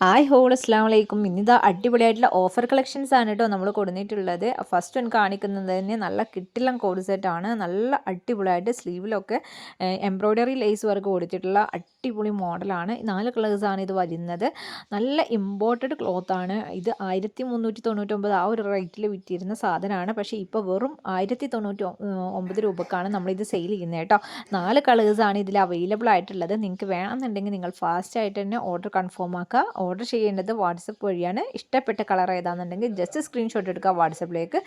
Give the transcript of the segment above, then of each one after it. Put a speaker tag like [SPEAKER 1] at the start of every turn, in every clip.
[SPEAKER 1] Hi whole അസ്സാം വലൈക്കും ഇന്നിതാ അടിപൊളിയായിട്ടുള്ള ഓഫർ കളക്ഷൻസ് ആണ് കേട്ടോ നമ്മൾ കൊടുത്തിട്ടുള്ളത് ഫസ്റ്റ് ഒന്ന് കാണിക്കുന്നത് തന്നെ നല്ല കിട്ടിലം കോഡ് സെറ്റാണ് നല്ല അടിപൊളിയായിട്ട് സ്ലീവിലൊക്കെ എംബ്രോയ്ഡറി ലേസ് വർക്ക് കൊടുത്തിട്ടുള്ള അടിപൊളി മോഡലാണ് നാല് കളേഴ്സാണ് ഇത് വരുന്നത്. നല്ല ഇമ്പോർട്ടഡ് ക്ലോത്ത് ആണ്. ഇത് ആയിരത്തി മുന്നൂറ്റി തൊണ്ണൂറ്റൊമ്പത് ആ ഒരു റേറ്റിൽ വിറ്റിരുന്ന സാധനമാണ്. പക്ഷേ ഇപ്പോൾ വെറും ആയിരത്തി തൊണ്ണൂറ്റി ഒമ്പത് രൂപക്കാണ് നമ്മളിത് സെയിൽ ചെയ്യുന്നത് കേട്ടോ നാല് കളേഴ്സാണ് ഇതിൽ അവൈലബിൾ ആയിട്ടുള്ളത്. നിങ്ങൾക്ക് വേണമെന്നുണ്ടെങ്കിൽ നിങ്ങൾ ഫാസ്റ്റായിട്ട് തന്നെ ഓർഡർ കൺഫേം ആക്കുക ഓർഡർ ചെയ്യേണ്ടത് വാട്സപ്പ് വഴിയാണ്. ഇഷ്ടപ്പെട്ട കളർ ഏതാണെന്നുണ്ടെങ്കിൽ ജസ്റ്റ് സ്ക്രീൻഷോട്ട് എടുക്കുക വാട്സപ്പിലേക്ക്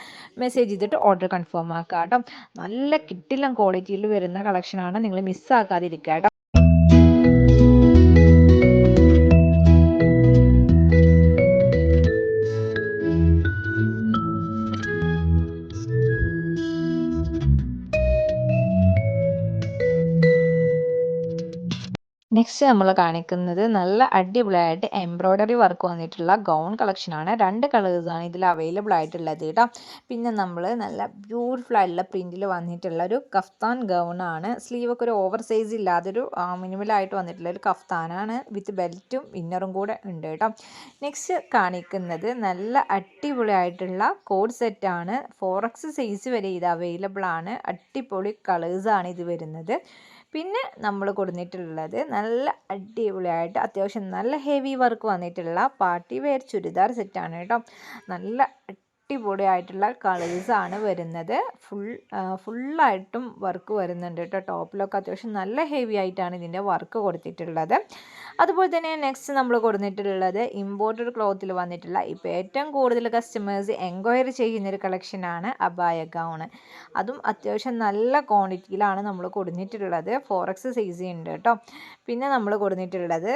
[SPEAKER 1] മെസ്സേജ് ചെയ്തിട്ട് ഓർഡർ കൺഫേം ആക്കുക കേട്ടോ. നല്ല കിട്ടില്ല ക്വാളിറ്റിയിൽ വരുന്ന കളക്ഷനാണ് നിങ്ങൾ മിസ്സാക്കാതിരിക്കുക കേട്ടോ. നെക്സ്റ്റ് നമ്മൾ കാണിക്കുന്നത് നല്ല അടിപൊളിയായിട്ട് എംബ്രോയ്ഡറി വർക്ക് വന്നിട്ടുള്ള ഗൗൺ കളക്ഷനാണ് രണ്ട് കളേഴ്സാണ് ഇതിൽ അവൈലബിൾ ആയിട്ടുള്ളത് കേട്ടോ. പിന്നെ നമ്മൾ നല്ല ബ്യൂട്ടിഫുൾ ആയിട്ടുള്ള പ്രിന്റിൽ വന്നിട്ടുള്ള ഒരു കഫ്താൻ ഗൗൺ ഗൗണാണ് സ്ലീവൊക്കെ ഒരു ഓവർ സൈസ് ഇല്ലാതൊരു മിനിമലായിട്ട് വന്നിട്ടുള്ള ഒരു കഫ്താനാണ് വിത്ത് ബെൽറ്റും ഇന്നറും കൂടെ ഉണ്ട് കേട്ടോ. നെക്സ്റ്റ് കാണിക്കുന്നത് നല്ല അടിപൊളിയായിട്ടുള്ള കോഡ് സെറ്റാണ് ഫോർ എക്സ് സൈസ് വരെ ഇത് അവൈലബിൾ ആണ്. അടിപൊളി കളേഴ്സാണ് ഇത് വരുന്നത്. പിന്നെ നമ്മൾ കൊടുത്തിട്ടുള്ളത് നല്ല അടിപൊളിയായിട്ട് അത്യാവശ്യം നല്ല ഹെവി വർക്ക് വന്നിട്ടുള്ള പാർട്ടി വെയർ ചുരിദാർ സെറ്റാണ് കേട്ടോ. നല്ല അടിപൊളിയായിട്ടുള്ള ആണ് വരുന്നത്. ഫുൾ ഫുള്ളായിട്ടും വർക്ക് വരുന്നുണ്ട് കേട്ടോ. ടോപ്പിലൊക്കെ അത്യാവശ്യം നല്ല ഹെവി ആയിട്ടാണ് ഇതിന്റെ വർക്ക് കൊടുത്തിട്ടുള്ളത്. അതുപോലെ തന്നെ നെക്സ്റ്റ് നമ്മൾ കൊടുത്തിട്ടുള്ളത് ഇമ്പോർട്ടഡ് ക്ലോത്തിൽ വന്നിട്ടുള്ള ഇപ്പോൾ ഏറ്റവും കൂടുതൽ കസ്റ്റമേഴ്സ് എൻക്വയറി ചെയ്യുന്നൊരു കളക്ഷനാണ് അബായ ഗൗണ് അതും അത്യാവശ്യം നല്ല ക്വാണ്ടിറ്റിയിലാണ് നമ്മൾ കൊടുത്തിട്ടുള്ളത് ഫോർ എക്സ് സൈസ് ഉണ്ട് കേട്ടോ. പിന്നെ നമ്മൾ കൊടുത്തിട്ടുള്ളത്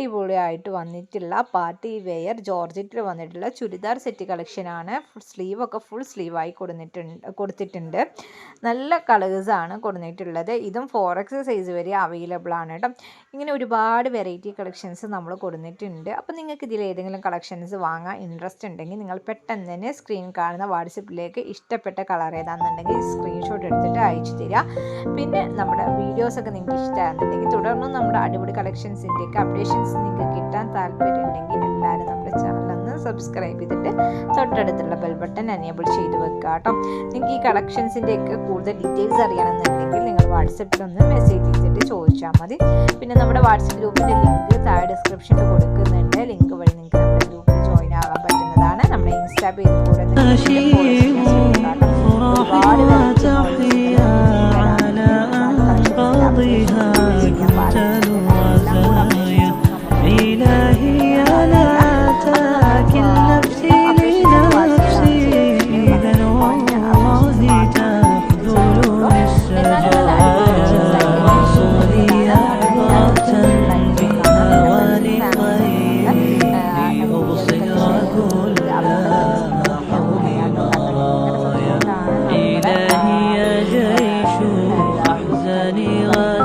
[SPEAKER 1] അടിപൊളിയായിട്ട് വന്നിട്ടുള്ള പാർട്ടി വെയർ ജോർജറ്റിൽ വന്നിട്ടുള്ള ചുരിദാർ സെറ്റ് കളക്ഷനാണ് സ്ലീവൊക്കെ ഫുൾ സ്ലീവായി കൊടുത്തിട്ടുണ്ട് കൊടുത്തിട്ടുണ്ട്. നല്ല കളേഴ്സാണ് കൊടുത്തിട്ടുള്ളത് ഇതും ഫോർ എക്സ് സൈസ് വരെ അവൈലബിൾ ആണ് കേട്ടോ. ഇങ്ങനെ ഒരുപാട് വെറൈറ്റി കളക്ഷൻസ് നമ്മൾ കൊടുത്തിട്ടുണ്ട് അപ്പോൾ നിങ്ങൾക്ക് ഇതിൽ ഏതെങ്കിലും കളക്ഷൻസ് വാങ്ങാൻ ഇൻട്രസ്റ്റ് ഉണ്ടെങ്കിൽ നിങ്ങൾ പെട്ടെന്ന് തന്നെ സ്ക്രീൻ കാണുന്ന വാട്സപ്പിലേക്ക് ഇഷ്ടപ്പെട്ട കളർ ഏതാണെന്നുണ്ടെങ്കിൽ സ്ക്രീൻഷോട്ട് എടുത്തിട്ട് അയച്ചു തരിക. പിന്നെ നമ്മുടെ വീഡിയോസൊക്കെ നിങ്ങൾക്ക് ഇഷ്ടമാണെന്നുണ്ടെങ്കിൽ തുടർന്നും നമ്മുടെ അടിപൊളി കളക്ഷൻസിന്റെയൊക്കെ അപ്ഡേഷൻസ് നിങ്ങൾക്ക് കിട്ടാൻ താല്പര്യമുണ്ടെങ്കിൽ എല്ലാവരും നമ്മുടെ ചാനലൊന്ന് സബ്സ്ക്രൈബ് ചെയ്തിട്ട് തൊട്ടടുത്തുള്ള ബെൽ ബട്ടൺ എനേബിൾ ചെയ്ത് വെക്കുക കേട്ടോ. നിങ്ങൾക്ക് ഈ കളക്ഷൻസിന്റെയൊക്കെ കൂടുതൽ ഡീറ്റെയിൽസ് അറിയണമെന്നുണ്ടെങ്കിൽ നിങ്ങൾ വാട്സപ്പിൽ ഒന്ന് മെസ്സേജ് ചെയ്തിട്ട് ചോദിച്ചാൽ മതി. പിന്നെ നമ്മുടെ വാട്സപ്പ് ഗ്രൂപ്പിന്റെ ലിങ്ക് താഴെ ഡിസ്ക്രിപ്ഷനിൽ غني غني